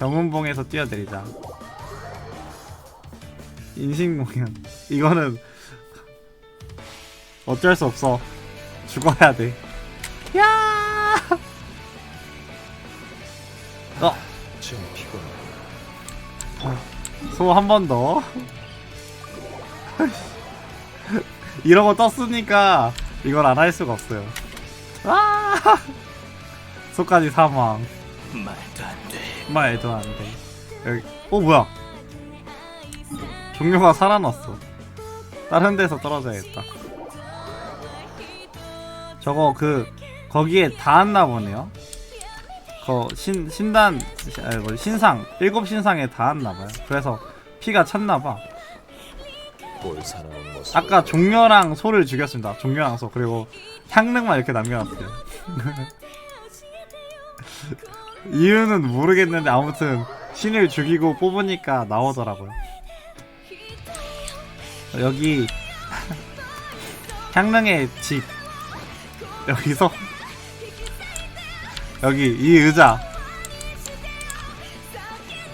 경운봉에서 뛰어내리자. 인신공연. 이거는 어쩔 수 없어. 죽어야 돼. 야! 어, 좀 피곤해. 소한 번 더. 이러고 떴으니까 이걸 안 할 수가 없어요. 아! 소까지 사망. 말도 안 돼. 말도 안 돼. 여기, 어, 뭐야? 종료가 살아났어. 다른 데서 떨어져야겠다. 저거 그, 거기에 닿았나 보네요. 그, 신, 신단, 아니, 뭐, 신상, 일곱 신상에 닿았나봐요. 그래서 피가 찼나봐. 아까 종려랑 소를 죽였습니다. 종려랑 소. 그리고 향릉만 이렇게 남겨놨어요. 이유는 모르겠는데 아무튼 신을 죽이고 뽑으니까 나오더라고요. 여기 향릉의 집. 여기서 여기 이 의자.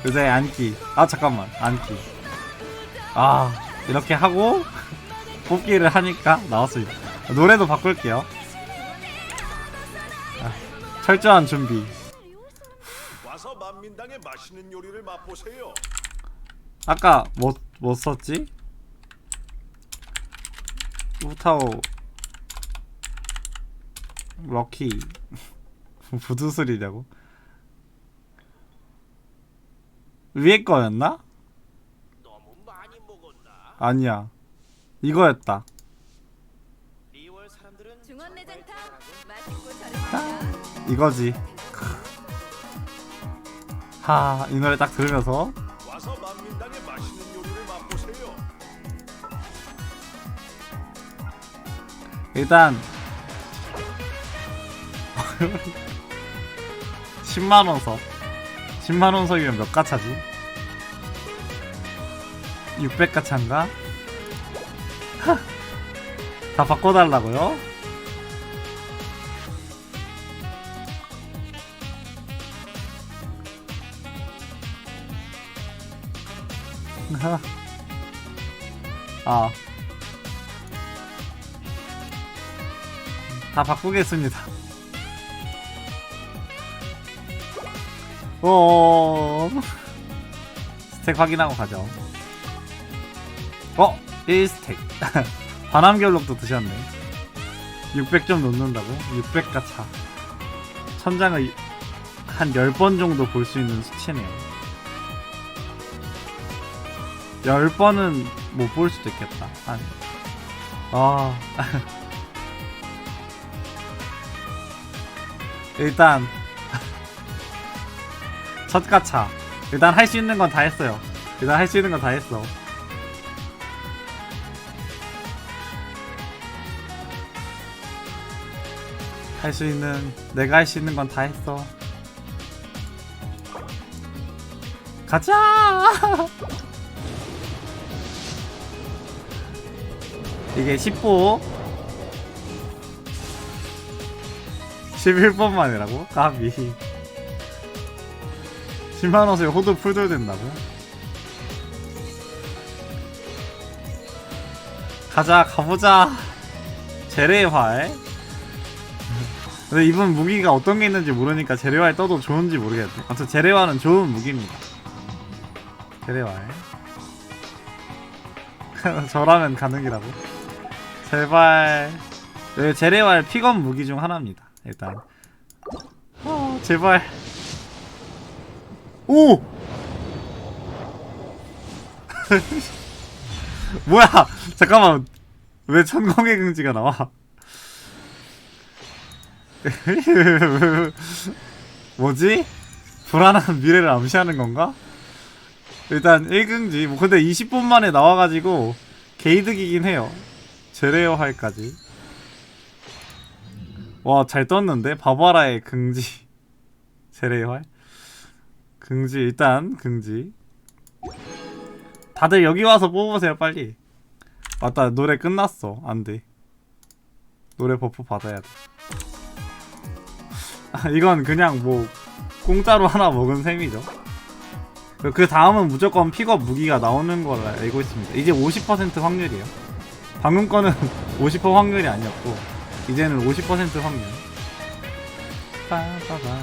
의자에 앉기. 아 잠깐만. 앉기. 아 이렇게 하고 뽑기를 하니까 나왔습니다. 노래도 바꿀게요. 아, 철저한 준비 와서 만민당의 맛있는 요리를 맛보세요. 아까 뭐, 뭐 썼지? 우타오 럭키 부두술이냐고? 위에 거였나? 너무 많이 먹었나? 아니야 이거였다 리월 사람들은. 이거지 하 이 노래 딱 들으면서 와서 만민당의 맛있는 요리를 맛보세요. 일단 10만 원석 10만 원석이면 몇 가차지? 600가차인가? 다 바꿔달라고요? 아. 다 바꾸겠습니다. 어. 스택 확인하고 가죠. 어, 1스택. 반함결록도 드셨네. 600점 놓는다고? 600가 차. 천장을 한 10번 정도 볼 수 있는 수치네요. 10번은 못 볼 수도 있겠다. 한. 아. 일단 첫 가차 일단 할 수 있는 건 다 했어요 일단 할 수 있는 건 다 했어 할 수 있는 내가 할 수 있는 건 다 했어 가자 이게 10보 11번 만이라고? 까비 10만원에 호두 풀돌 된다고? 가자 가보자. 제레의 활. 근데 이분 무기가 어떤 게 있는지 모르니까 제레활 떠도 좋은지 모르겠네. 아무튼 제레활은 좋은 무기입니다. 제레활. 저라면 가능이라고 제발. 네, 제레활 픽업 무기 중 하나입니다 일단. 어, 제발. 오! 뭐야! 잠깐만. 왜 천공의 긍지가 나와? 뭐지? 불안한 미래를 암시하는 건가? 일단 1긍지. 뭐 근데 20분 만에 나와가지고 게이득이긴 해요 제레어 할까지. 와 잘 떴는데? 바바라의 긍지. 제레활 긍지 일단 긍지. 다들 여기 와서 뽑으세요 빨리. 맞다 노래 끝났어. 안돼. 노래 버프 받아야 돼. 아, 이건 그냥 뭐 공짜로 하나 먹은 셈이죠. 그- 그 다음은 무조건 픽업 무기가 나오는 걸 알고 있습니다. 이제 50% 확률이에요. 방금 거는 50% 확률이 아니었고 이제는 50% 확률. 빠바바.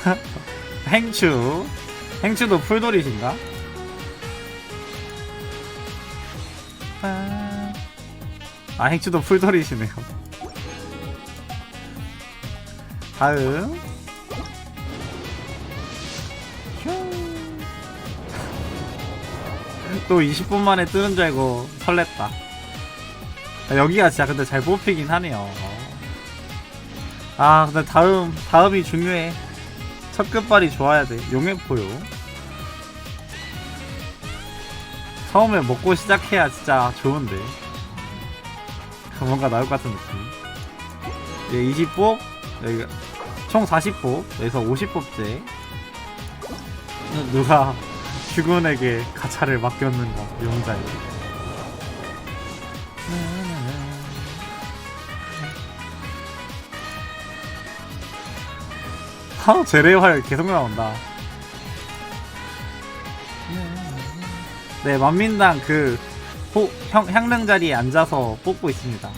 행추. 행추도 풀돌이신가? 아, 아 행추도 풀돌이시네요. 다음. 또 20분 만에 뜨는 줄 알고 설렜다. 아, 여기가 진짜 근데 잘 뽑히긴 하네요. 아 근데 다음 다음이 중요해. 첫 끝발이 좋아야 돼. 용해포요. 처음에 먹고 시작해야 진짜 좋은데. 뭔가 나올 것 같은 느낌. 예, 20뽑, 여기가 총 40뽑, 여기서 50뽑째. 누가 휴군에게 가차를 맡겼는가, 용자에게. 하, 제레활 계속 나온다. 네, 만민당 그 호, 형, 향릉 자리에 앉아서 뽑고 있습니다.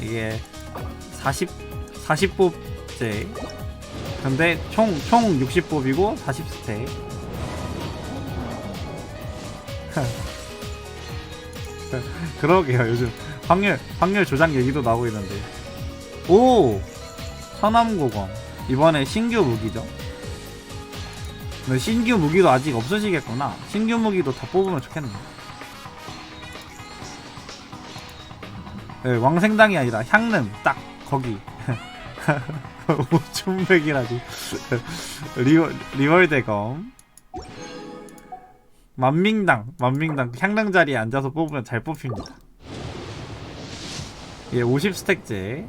이게 40 40뽑제. 근데 총 총 60뽑이고 40스택. 그러게요. 요즘 확률 확률 조작 얘기도 나오고 있는데. 오! 서남고검. 이번에 신규 무기죠. 근데 신규 무기도 아직 없으시겠구나. 신규 무기도 다 뽑으면 좋겠네. 네, 왕생당이 아니라 향릉 딱 거기. 오춘백이라고. 리월 리월대검. 만민당 만민당 향릉 자리에 앉아서 뽑으면 잘 뽑힙니다. 예, 50스택제.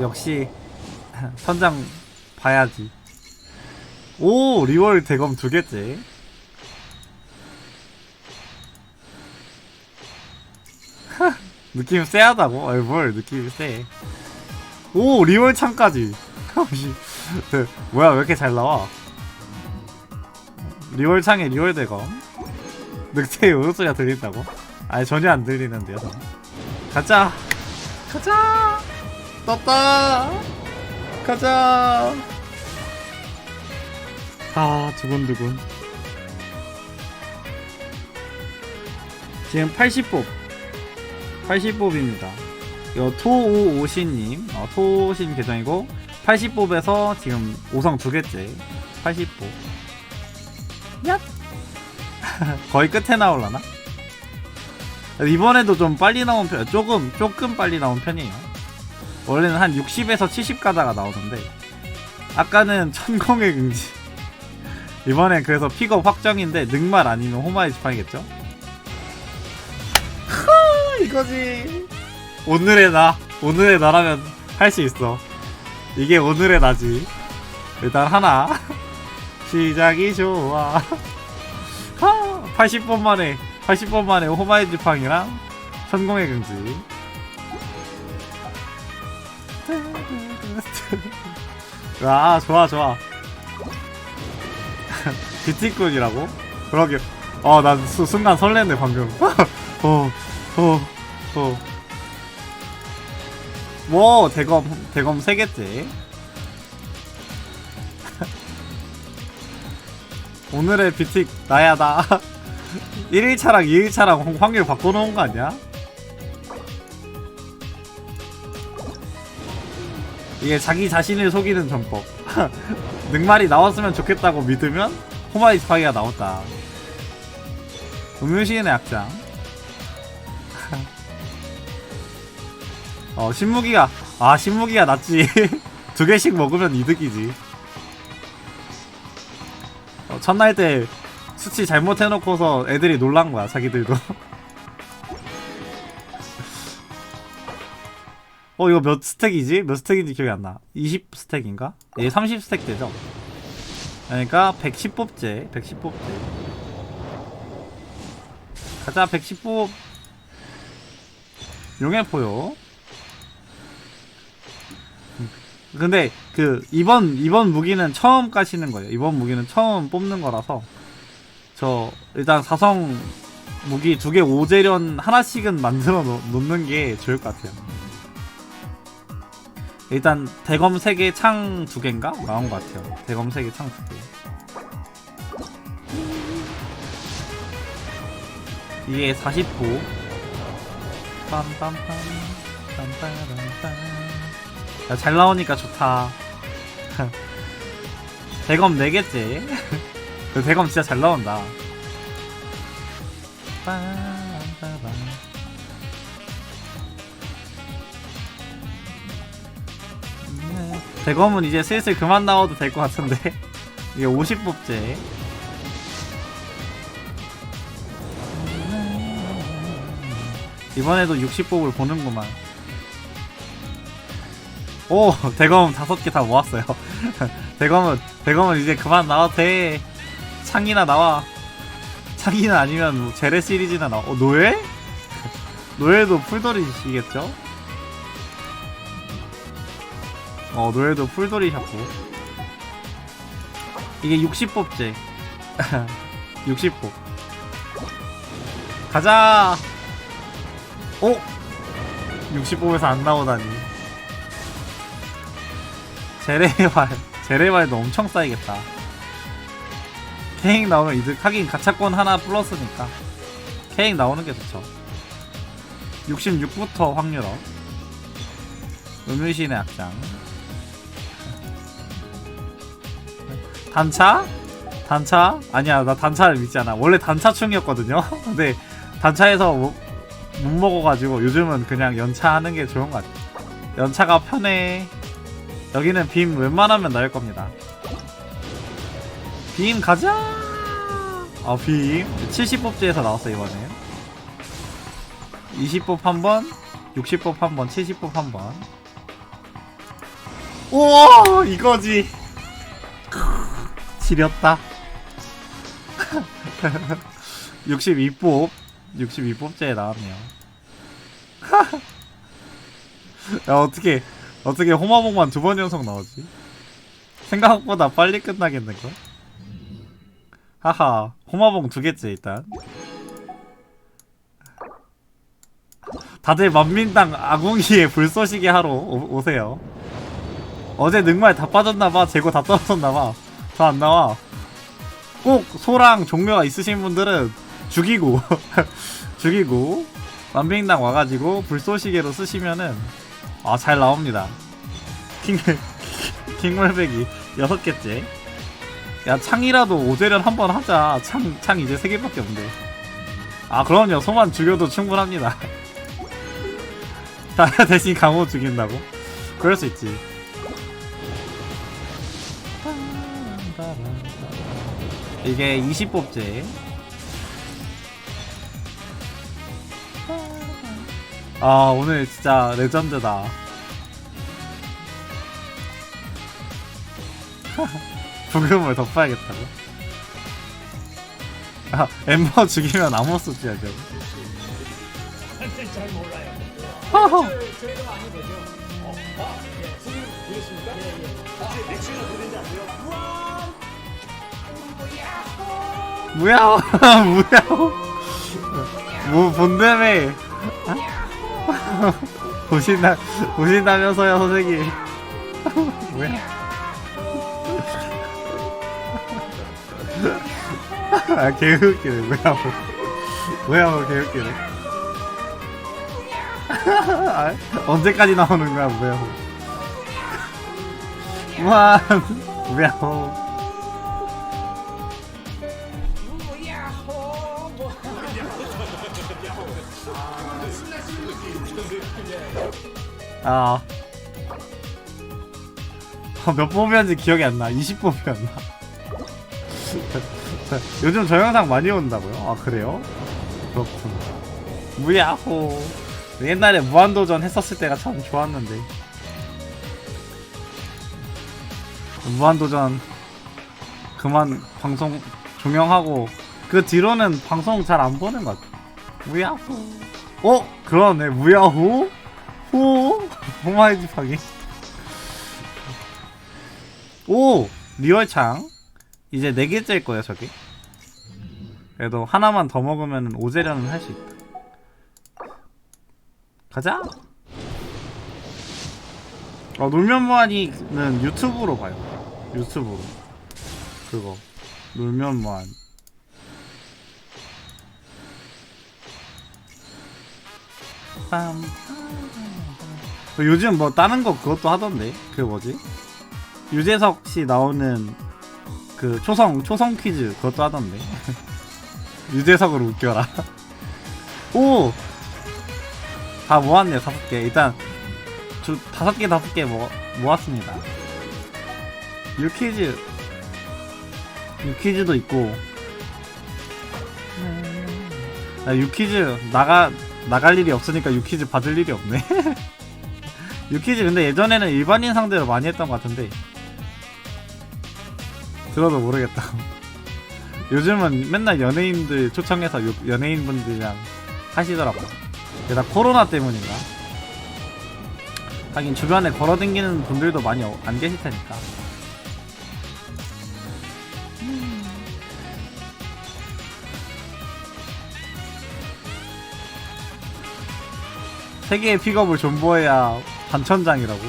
역시 선장 봐야지. 오 리월 대검 두 개째. 느낌 쎄하다고? 아이 뭘 느낌이 쎄. 오 리월 창까지. 씨, 네, 뭐야 왜 이렇게 잘 나와? 리월 창에 리월 대검. 늑대의 울음소리가 들린다고? 아니 전혀 안 들리는데요. 가자. 가자. 떴다. 가자. 아 두근두근. 지금 80뽑. 80뽑입니다. 요 토오오신님, 어, 토오신 계정이고 80뽑에서 지금 5성 두 개째. 80뽑. 얍. 거의 끝에 나올라나? 이번에도 좀 빨리 나온 편, 조금 조금 빨리 나온 편이에요. 원래는 한 60에서 70 가다가 나오는데 아까는 천공의 긍지. 이번엔 그래서 픽업 확정인데 늑말 아니면 호마이 지팡이겠죠? 하, 이거지. 오늘의 나, 오늘의 나라면 할 수 있어. 이게 오늘의 나지. 일단 하나. 시작이 좋아. 하, 80번 만에, 80번 만에 호마이 지팡이랑 천공의 긍지. 아, 좋아, 좋아. 비티꾼이라고? 그러게. 어, 난 수, 순간 설렜네, 방금. 어, 어, 어. 뭐, 대검, 대검 3개째. 오늘의 비틱, 나야, 나. 1일차랑 2일차랑 확률 바꿔놓은 거 아니야? 이게 자기 자신을 속이는 전법. 늑말이 나왔으면 좋겠다고 믿으면 호마이 스파이가 나왔다. 음유시인의 악장. 어, 신무기가, 아, 신무기가 낫지. 두 개씩 먹으면 이득이지. 어, 첫날 때 수치 잘못해놓고서 애들이 놀란 거야, 자기들도. 어, 이거 몇 스택이지? 몇 스택인지 기억이 안 나. 20 스택인가? 예, 30 스택 되죠? 그러니까 110 뽑제, 110 뽑제. 가자, 110 뽑. 용의 포요. 근데 그 이번 이번 무기는 처음 까시는 거예요. 이번 무기는 처음 뽑는 거라서 저 일단 사성 무기 두 개 오재련 하나씩은 만들어 놓, 놓는 게 좋을 것 같아요. 일단 대검 3개 창 2개인가 나온 것 같아요. 대검 3개 창 2개. 이게 40호. 빰빰빰. 빰빰빰빰. 야, 잘 나오니까 좋다. 대검 4개째. 그 대검 진짜 잘 나온다. 대검은 이제 슬슬 그만 나와도 될 것 같은데. 이게 50뽑제. 이번에도 60뽑을 보는구만. 오, 대검 다섯 개 다 모았어요. 대검은, 대검은 이제 그만 나와도 돼. 창이나 나와. 창이나 아니면 뭐 제레 시리즈나 나와. 어, 노예? 노예도 풀돌이시겠죠? 어, 노예도 풀돌이셨고. 이게 60뽑제. 60뽑. 가자! 오! 60뽑에서 안 나오다니. 제레왈. 제레왈도 엄청 쌓이겠다. 케익 나오면 이득. 하긴 가차권 하나 플러스니까. 케익 나오는 게 좋죠. 66부터 확률업. 음유신의 악장. 단차? 단차? 아니야, 나 단차를 믿지 않아. 원래 단차충이었거든요? 근데 단차에서 못, 못 먹어가지고 요즘은 그냥 연차 하는 게 좋은 것 같아. 연차가 편해. 여기는 빔 웬만하면 나을 겁니다. 빔 가자! 아, 빔. 70뽑지에서 나왔어, 이번에. 20뽑 한 번, 60뽑 한 번, 70뽑 한 번. 우와! 이거지! 지렸다. 62뽑. 62뽑째에 나왔네요. 야, 어떻게, 어떻게 호마봉만 두 번 연속 나오지? 생각보다 빨리 끝나겠는걸? 하하, 호마봉 두 개째, 일단. 다들 만민당 아궁이에 불 쏘시개 하러 오, 오세요. 어제 능말 다 빠졌나봐. 재고 다 떨어졌나봐. 더안 나와. 꼭 소랑 종묘가 있으신 분들은 죽이고 죽이고 만병당 와가지고 불 쏘시개로 쓰시면은 아 잘 나옵니다. 킹 킹물백이 여섯 개째. 야 창이라도 오재련 한번 하자. 창 창 이제 세 개밖에 없는데. 아 그럼요. 소만 죽여도 충분합니다. 다 대신 강호 죽인다고? 그럴 수 있지. 이게 20뽑제. 아, 오늘 진짜 레전드다. 부금을 덮어야겠다고? 아, 엠버 죽이면 아무것도 써야죠. 허허. 뭐야 뭐야 뭐 본다며 보신다 보신다면서요 선생님. 뭐야 아 개웃기네. 뭐야 뭐. 뭐야 뭐 개웃기네. 아, 언제까지 나오는 거야 뭐야 뭐. 우와 뭐야 뭐 아, 몇 뽑이었는지 기억이 안 나. 20뽑이었나? 요즘 저 영상 많이 온다고요? 아, 그래요? 그렇군. 무야호. 옛날에 무한도전 했었을 때가 참 좋았는데. 무한도전 그만 방송 종영하고 그 뒤로는 방송 잘 안 보는 것 같아. 무야호. 어? 그러네 무야호? 호? 호마이지 파기 오! 리얼창. 이제 4개째일 거예요 저게 그래도 하나만 더 먹으면 오제련은 할 수 있다. 가자! 어 놀면 뭐하니는 유튜브로 봐요. 유튜브로 그거. 놀면 뭐하니 빰. 어, 요즘 뭐 다른 거 그것도 하던데. 그 뭐지? 유재석 씨 나오는 그 초성 초성 퀴즈 그것도 하던데. 유재석으로 웃겨라. 오! 다 모았네요 다섯 개. 일단 저 다섯 개 다섯 개 모, 모았습니다. 유퀴즈. 유퀴즈도 있고. 아, 유퀴즈 나가 나갈 일이 없으니까 유퀴즈 받을 일이 없네 유퀴즈 근데 예전에는 일반인 상대로 많이 했던 것 같은데. 들어도 모르겠다. 요즘은 맨날 연예인들 초청해서 요- 연예인분들이랑 하시더라고. 게다 코로나 때문인가? 하긴 주변에 걸어다니는 분들도 많이 어- 안 계실 테니까. 세계의 픽업을 존버해야 반천장이라고.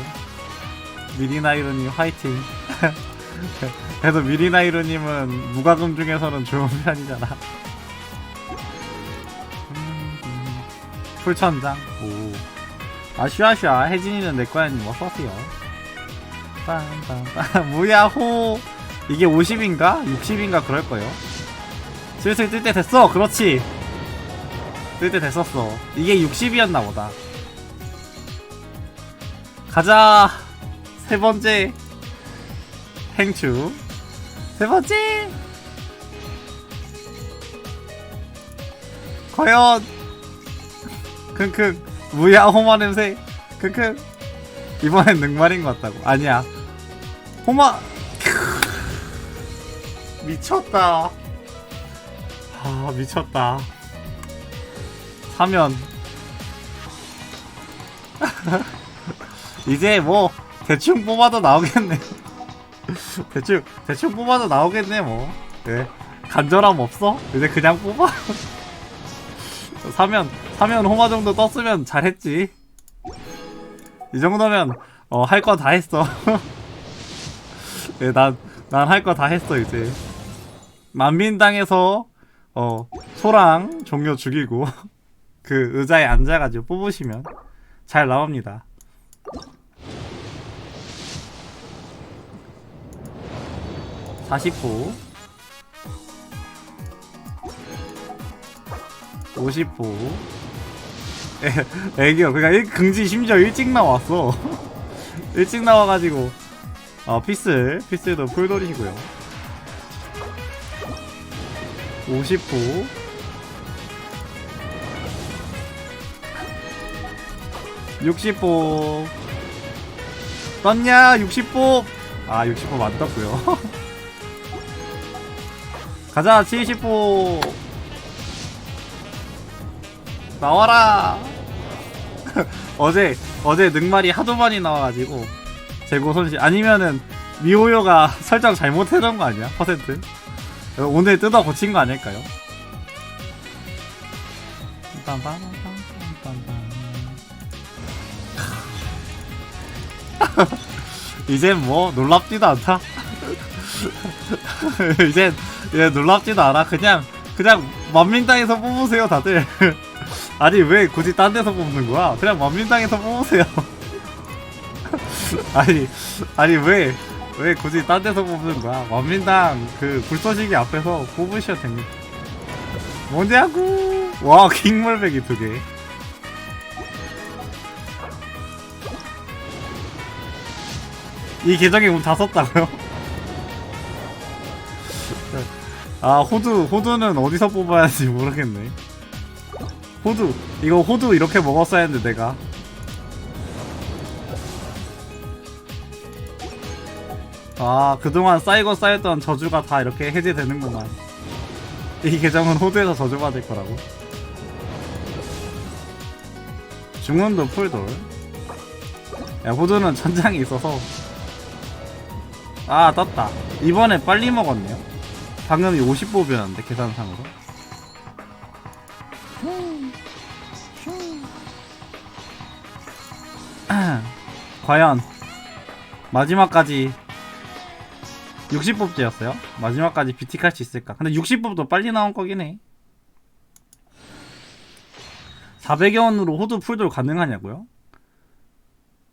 미리나이로님 화이팅. 그래도 미리나이로님은 무과금 중에서는 좋은 편이잖아. 음, 풀천장. 오. 아쉬아쉬아 혜진이는 내꺼야님 어서오세요. 빰빰빰. 무야호. 이게 50인가? 60인가 그럴거요. 슬슬 뜰 때 됐어. 그렇지. 뜰 때 됐었어. 이게 60이었나 보다 가자. 세 번째 행추 세 번째. 과연 크크 무야 호마 냄새. 크크 이번엔 능말인 것 같다고. 아니야. 호마. 미쳤다. 아 미쳤다. 사면 이제 뭐 대충 뽑아도 나오겠네. 대충 대충 뽑아도 나오겠네 뭐. 네. 간절함 없어? 이제 그냥 뽑아? 사면 사면 호마 정도 떴으면 잘했지. 이 정도면 어 할 거 다 했어. 네, 난난 할 거 다 했어 이제. 만민당에서 어 소랑 종료 죽이고 그 의자에 앉아가지고 뽑으시면 잘 나옵니다. (40호) (50호) 애, 애기요 그니까 일, 긍지 심지어 일찍 나왔어. 일찍 나와가지고. 어 피슬 피슬도 풀돌이시고요. 50호 60호 떴냐? 60호 아 60호 안 떴고요. 가자 70호 나와라. 어제 어제 능말이 하도 많이 나와가지고 재고 손실. 아니면은 미호요가 설정 잘못해놓은 거 아니야? 퍼센트? 오늘 뜯어 고친 거 아닐까요? 이젠 뭐 놀랍지도 않다. 이젠 이제 놀랍지도 않아. 그냥 그냥 만민당에서 뽑으세요 다들. 아니 왜 굳이 딴 데서 뽑는 거야? 그냥 만민당에서 뽑으세요. 아니 아니 왜 왜 굳이 딴 데서 뽑는 거야? 만민당 그 불쏘시개 앞에서 뽑으셔도 됩니다. 뭔데하고? 와 킹물배기 두 개. 이 계정에 운 다 썼다고요? 아 호두 호두는 어디서 뽑아야 할지 모르겠네. 호두 이거 호두 이렇게 먹었어야 했는데 내가 아 그동안 쌓이고 쌓였던 저주가 다 이렇게 해제되는구만 이 계정은 호두에서 저주받을 거라고 중원도 풀돌 야 호두는 천장이 있어서 아 떴다. 이번에 빨리 먹었네요. 방금이 50뽑이었는데 계산상으로. 과연 마지막까지 60뽑지였어요? 마지막까지 비틱할 수 있을까? 근데 60뽑도 빨리 나온 거긴 해. 400여 원으로 호두 풀돌 가능하냐고요?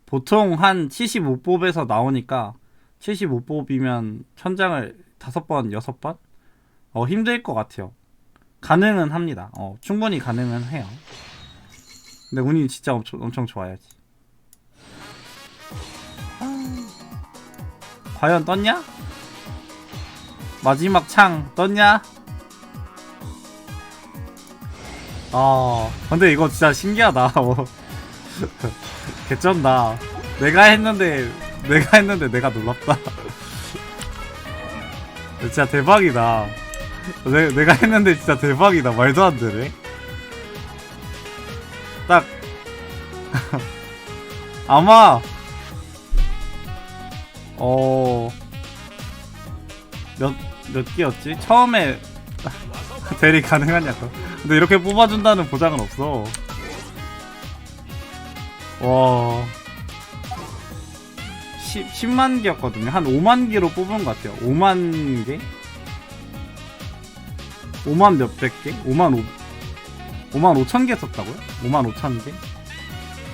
보통 한 75뽑에서 나오니까 75뽑이면 천장을 5번, 6번? 어, 힘들 것 같아요. 가능은 합니다. 어, 충분히 가능은 해요. 근데 운이 진짜 엄청, 엄청 좋아야지. 아. 과연 떴냐? 마지막 창 떴냐? 아, 근데 이거 진짜 신기하다. 뭐. 개쩐다. 내가 했는데, 내가 했는데 내가 놀랍다. 진짜 대박이다. 내, 내가 했는데 진짜 대박이다. 말도 안 되네. 딱. 아마, 어, 몇, 몇 개였지? 처음에 대리 가능하냐고. 근데 이렇게 뽑아준다는 보장은 없어. 와. 10, 10 만 개였거든요. 한 5만 개로 뽑은 것 같아요. 5만 개? 5만 몇백 개? 5만 5, 5만 5천 개 썼다고요? 5만 5천 개?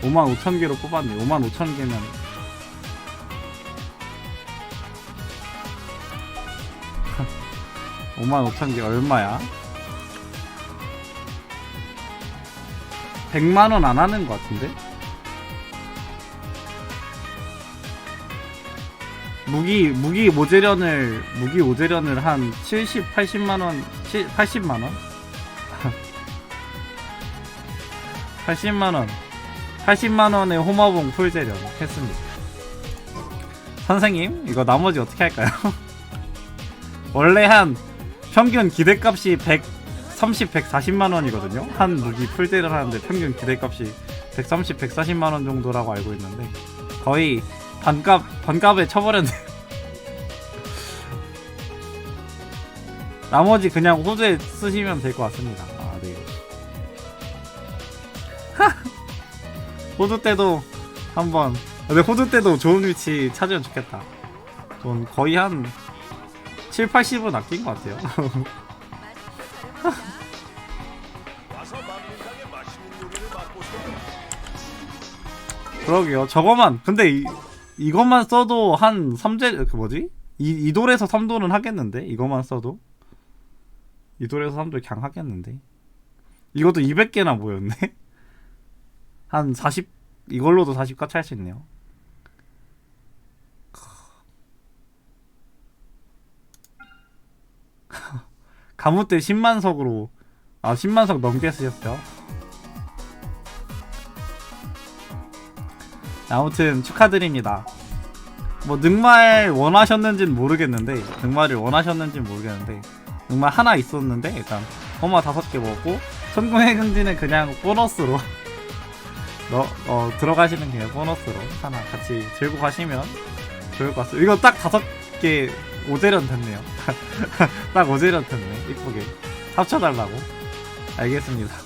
5만 5천 개로 뽑았네. 5만 5천 개면. 오만 5천 개 얼마야? 100만 원 안 하는 것 같은데? 무기 무기 모재련을 무기 모재련을 한 70, 80만 원, 80만 원? 80만 원. 80만 원의 호마봉 풀재련 했습니다. 선생님, 이거 나머지 어떻게 할까요? 원래 한 평균 기대값이 130, 140만 원이거든요. 한 무기 풀재련 하는데 평균 기대값이 130, 140만 원 정도라고 알고 있는데 거의 반값 반값에 쳐버렸네. 나머지 그냥 호주에 쓰시면 될 것 같습니다. 아 네. 호주 때도 한번. 근데 호주 때도 좋은 위치 찾으면 좋겠다. 전 거의 한 7, 80은 아낀 것 같아요. 그러게요. 저거만 근데 이, 이것만 써도 한 3제 그 뭐지? 이, 이 돌에서 3돌은 하겠는데? 이것만 써도 이 돌에서 3돌 그냥 하겠는데? 이것도 200개나 모였네? 한 40, 이걸로도 40 까치 할 수 있네요. 가무 때 10만석으로 아 10만석 넘게 쓰셨어요? 아무튼 축하드립니다. 뭐 늑말 원하셨는지는 모르겠는데 늑말을 원하셨는지는 모르겠는데 늑말 하나 있었는데 일단 허마 다섯 개 먹고 성공의 긍지는 그냥 보너스로 너, 어, 들어가시는 그냥 보너스로 하나 같이 들고 가시면 좋을 것 같습니다. 이거 딱 다섯 개 오재련 됐네요. 딱 오재련 됐네. 이쁘게 합쳐달라고. 알겠습니다.